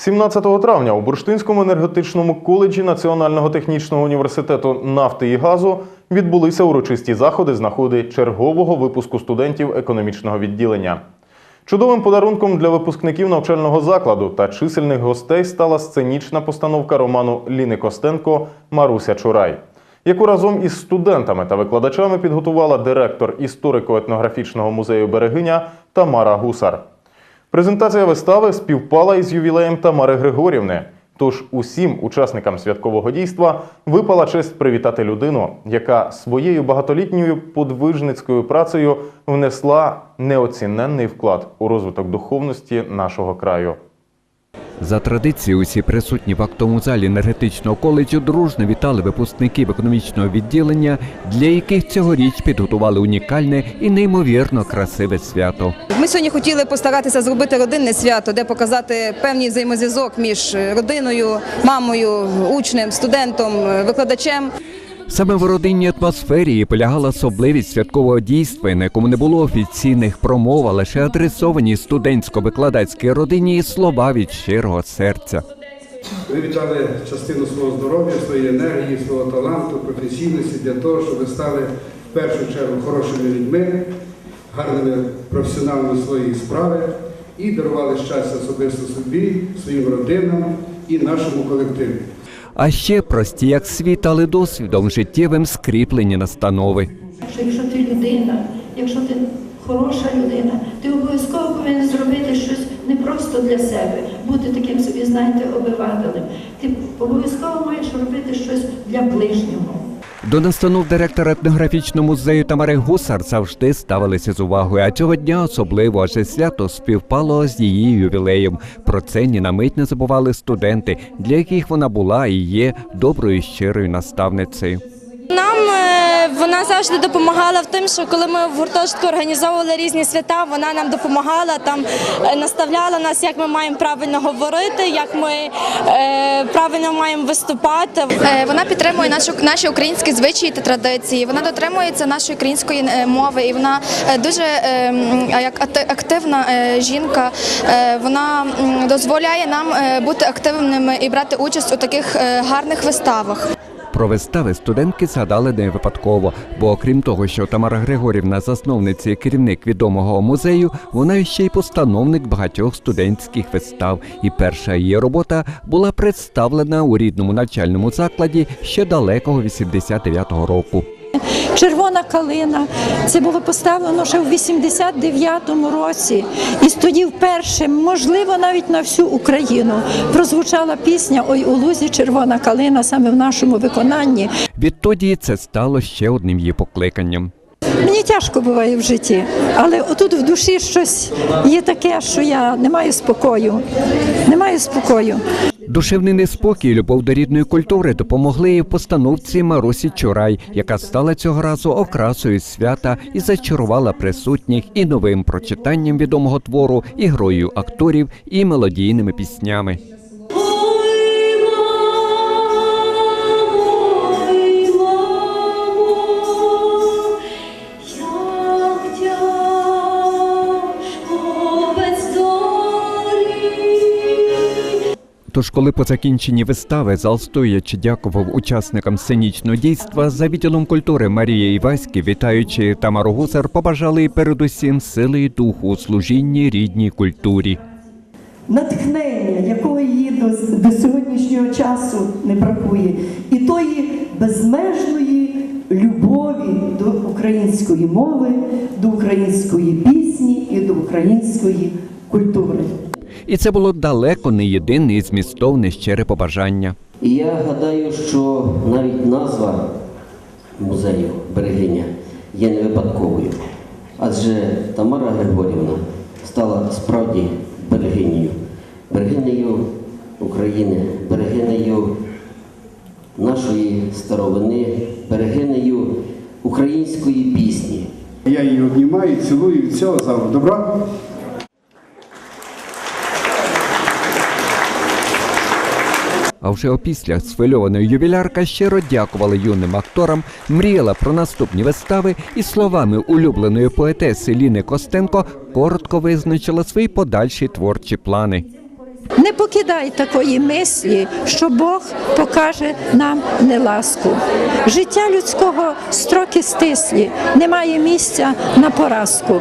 17 травня у Бурштинському енергетичному коледжі Національного технічного університету нафти і газу відбулися урочисті заходи з нагоди чергового випуску студентів економічного відділення. Чудовим подарунком для випускників навчального закладу та чисельних гостей стала сценічна постановка роману Ліни Костенко Маруся Чурай, яку разом із студентами та викладачами підготувала директор історико-етнографічного музею Берегиня Тамара Гусар. Презентація вистави співпала із ювілеєм Тамари Григорівни. Тож усім учасникам святкового дійства випала честь привітати людину, яка своєю багатолітньою подвижницькою працею внесла неоціненний вклад у розвиток духовності нашого краю. За традицією, усі присутні в актовому залі енергетичного коледжу дружно вітали випускників економічного відділення, для яких цьогоріч підготували унікальне і неймовірно красиве свято. Ми сьогодні хотіли постаратися зробити родинне свято, де показати певний взаємозв'язок між родиною, мамою, учнем, студентом, викладачем. Саме в родинній атмосфері і полягала особливість святкового дійства, на якому не було офіційних промов, а лише адресовані студентсько-викладацькій родині слова від щирого серця. Ви віддали частину свого здоров'я, своєї енергії, свого таланту, професійності для того, щоб ви стали в першу чергу хорошими людьми, гарними професіоналами своєї справи і дарували щастя особисто собі, своїм родинам і нашому колективу. А ще прості, як світ, але досвідом життєвим скріплені настанови. що якщо ти людина, якщо ти хороша людина, ти обов'язково повинен зробити щось не просто для себе, бути таким собі, знаєте, обивателем. Ти обов'язково маєш робити щось для ближнього. До настанов директора етнографічного музею Тамари Гусар завжди ставилися з увагою. А цього дня особливо адже свято співпало з її ювілеєм. Про це ні на мить не забували студенти, для яких вона була і є доброю щирою наставницею. Вона завжди допомагала в тим, що коли ми в гуртожитку організовували різні свята, вона нам допомагала там, е, наставляла нас, як ми маємо правильно говорити, як ми е, правильно маємо виступати. Е, Вона підтримує нашу наші українські звичаї та традиції. Вона дотримується нашої української мови, і вона дуже як активна жінка. Вона дозволяє нам бути активними і брати участь у таких гарних виставах. Про вистави студентки згадали не випадково, бо окрім того, що Тамара Григорівна засновниця і керівник відомого музею, вона ще й постановник багатьох студентських вистав. І перша її робота була представлена у рідному навчальному закладі ще далекого 89-го року. Червона калина. Це було поставлено ще в 89-му році. І тоді вперше, можливо, навіть на всю Україну прозвучала пісня Ой у лузі червона калина саме в нашому виконанні. Відтоді це стало ще одним її покликанням. Мені тяжко буває в житті, але отут в душі щось є таке, що я не маю спокою. Не маю спокою. Душевний неспокій, любов до рідної культури допомогли і постановці Марусі Чурай, яка стала цього разу окрасою свята і зачарувала присутніх і новим прочитанням відомого твору, і грою акторів, і мелодійними піснями. Тож, коли по закінченні вистави зал стоячи дякував учасникам сценічного дійства, за відділом культури Марія Іваськи, вітаючи Тамару Гусар, побажали передусім сили і духу у служінні рідній культурі. натхнення, якого її до, до сьогоднішнього часу не бракує, і тої безмежної любові до української мови, до української пісні і до української культури. І це було далеко не єдине і змістовне щире побажання. І я гадаю, що навіть назва музею Берегиня є не випадковою. Адже Тамара Григорівна стала справді берегинею, берегинею України, берегинею нашої старовини, берегинею української пісні. Я її обнімаю, цілую від цього залу. Добра? А вже опісля схвильована ювілярка щиро дякувала юним акторам, мріяла про наступні вистави і словами улюбленої поетеси Ліни Костенко коротко визначила свої подальші творчі плани. Не покидай такої мислі, що Бог покаже нам неласку. Життя людського строки стислі, немає місця на поразку.